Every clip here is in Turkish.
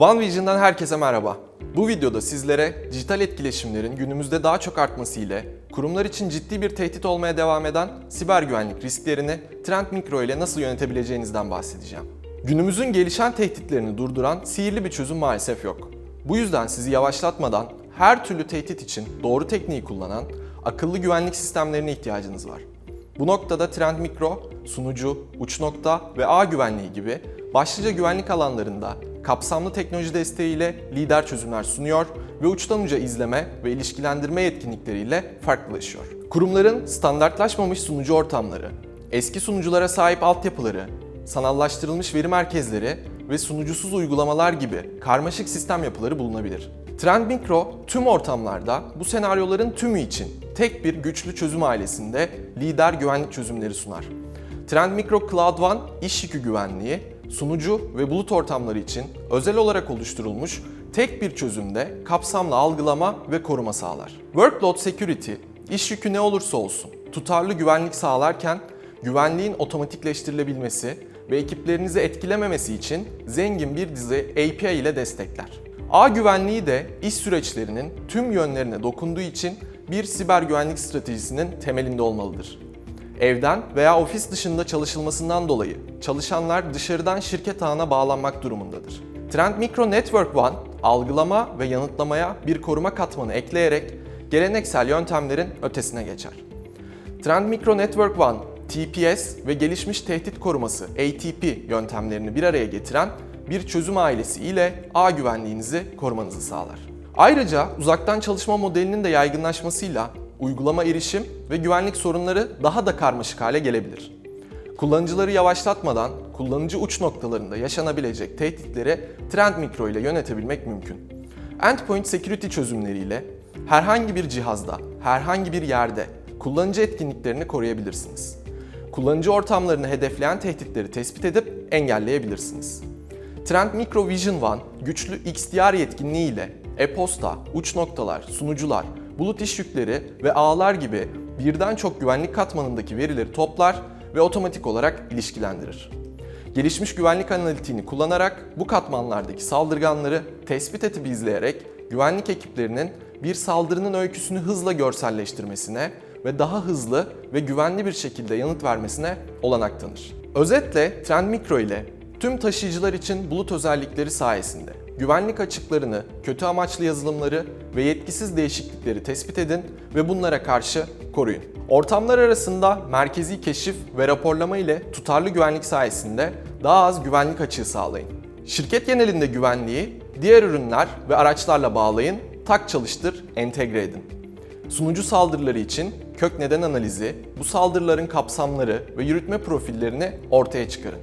OneVision'dan herkese merhaba. Bu videoda sizlere dijital etkileşimlerin günümüzde daha çok artması ile kurumlar için ciddi bir tehdit olmaya devam eden siber güvenlik risklerini Trend Micro ile nasıl yönetebileceğinizden bahsedeceğim. Günümüzün gelişen tehditlerini durduran sihirli bir çözüm maalesef yok. Bu yüzden sizi yavaşlatmadan her türlü tehdit için doğru tekniği kullanan akıllı güvenlik sistemlerine ihtiyacınız var. Bu noktada Trend Micro, sunucu, uç nokta ve ağ güvenliği gibi başlıca güvenlik alanlarında kapsamlı teknoloji desteğiyle lider çözümler sunuyor ve uçtan uca izleme ve ilişkilendirme yetkinlikleriyle farklılaşıyor. Kurumların standartlaşmamış sunucu ortamları, eski sunuculara sahip altyapıları, sanallaştırılmış veri merkezleri ve sunucusuz uygulamalar gibi karmaşık sistem yapıları bulunabilir. Trend Micro tüm ortamlarda bu senaryoların tümü için tek bir güçlü çözüm ailesinde lider güvenlik çözümleri sunar. Trend Micro Cloud One iş yükü güvenliği, sunucu ve bulut ortamları için özel olarak oluşturulmuş tek bir çözümde kapsamlı algılama ve koruma sağlar. Workload Security, iş yükü ne olursa olsun tutarlı güvenlik sağlarken güvenliğin otomatikleştirilebilmesi ve ekiplerinizi etkilememesi için zengin bir dizi API ile destekler. Ağ güvenliği de iş süreçlerinin tüm yönlerine dokunduğu için bir siber güvenlik stratejisinin temelinde olmalıdır. Evden veya ofis dışında çalışılmasından dolayı çalışanlar dışarıdan şirket ağına bağlanmak durumundadır. Trend Micro Network One, algılama ve yanıtlamaya bir koruma katmanı ekleyerek geleneksel yöntemlerin ötesine geçer. Trend Micro Network One, TPS ve gelişmiş tehdit koruması ATP yöntemlerini bir araya getiren bir çözüm ailesi ile ağ güvenliğinizi korumanızı sağlar. Ayrıca uzaktan çalışma modelinin de yaygınlaşmasıyla uygulama erişim ve güvenlik sorunları daha da karmaşık hale gelebilir. Kullanıcıları yavaşlatmadan kullanıcı uç noktalarında yaşanabilecek tehditleri Trend Micro ile yönetebilmek mümkün. Endpoint Security çözümleriyle herhangi bir cihazda, herhangi bir yerde kullanıcı etkinliklerini koruyabilirsiniz. Kullanıcı ortamlarını hedefleyen tehditleri tespit edip engelleyebilirsiniz. Trend Micro Vision One güçlü XDR yetkinliği ile e-posta, uç noktalar, sunucular, bulut iş yükleri ve ağlar gibi birden çok güvenlik katmanındaki verileri toplar ve otomatik olarak ilişkilendirir. Gelişmiş güvenlik analitiğini kullanarak bu katmanlardaki saldırganları tespit edip izleyerek güvenlik ekiplerinin bir saldırının öyküsünü hızla görselleştirmesine ve daha hızlı ve güvenli bir şekilde yanıt vermesine olanak tanır. Özetle Trend Micro ile tüm taşıyıcılar için bulut özellikleri sayesinde güvenlik açıklarını, kötü amaçlı yazılımları ve yetkisiz değişiklikleri tespit edin ve bunlara karşı koruyun. Ortamlar arasında merkezi keşif ve raporlama ile tutarlı güvenlik sayesinde daha az güvenlik açığı sağlayın. Şirket genelinde güvenliği diğer ürünler ve araçlarla bağlayın, tak çalıştır, entegre edin. Sunucu saldırıları için kök neden analizi, bu saldırıların kapsamları ve yürütme profillerini ortaya çıkarın.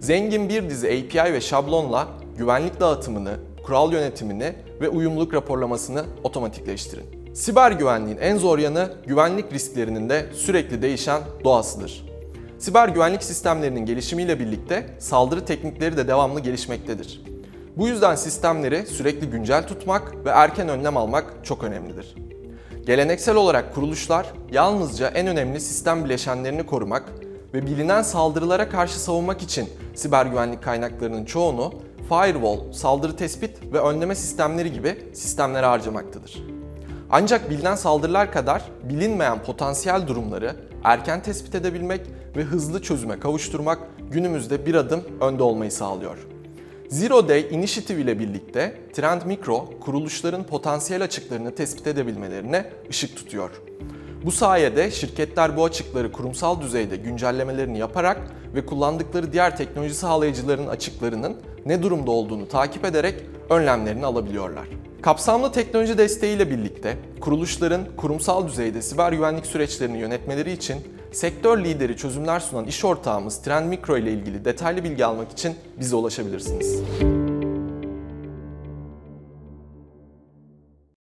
Zengin bir dizi API ve şablonla güvenlik dağıtımını, kural yönetimini ve uyumluluk raporlamasını otomatikleştirin. Siber güvenliğin en zor yanı güvenlik risklerinin de sürekli değişen doğasıdır. Siber güvenlik sistemlerinin gelişimiyle birlikte saldırı teknikleri de devamlı gelişmektedir. Bu yüzden sistemleri sürekli güncel tutmak ve erken önlem almak çok önemlidir. Geleneksel olarak kuruluşlar yalnızca en önemli sistem bileşenlerini korumak ve bilinen saldırılara karşı savunmak için siber güvenlik kaynaklarının çoğunu firewall, saldırı tespit ve önleme sistemleri gibi sistemlere harcamaktadır. Ancak bilinen saldırılar kadar bilinmeyen potansiyel durumları erken tespit edebilmek ve hızlı çözüme kavuşturmak günümüzde bir adım önde olmayı sağlıyor. Zero Day Initiative ile birlikte Trend Micro kuruluşların potansiyel açıklarını tespit edebilmelerine ışık tutuyor. Bu sayede şirketler bu açıkları kurumsal düzeyde güncellemelerini yaparak ve kullandıkları diğer teknoloji sağlayıcıların açıklarının ne durumda olduğunu takip ederek önlemlerini alabiliyorlar. Kapsamlı teknoloji desteğiyle birlikte kuruluşların kurumsal düzeyde siber güvenlik süreçlerini yönetmeleri için sektör lideri çözümler sunan iş ortağımız Trend Micro ile ilgili detaylı bilgi almak için bize ulaşabilirsiniz.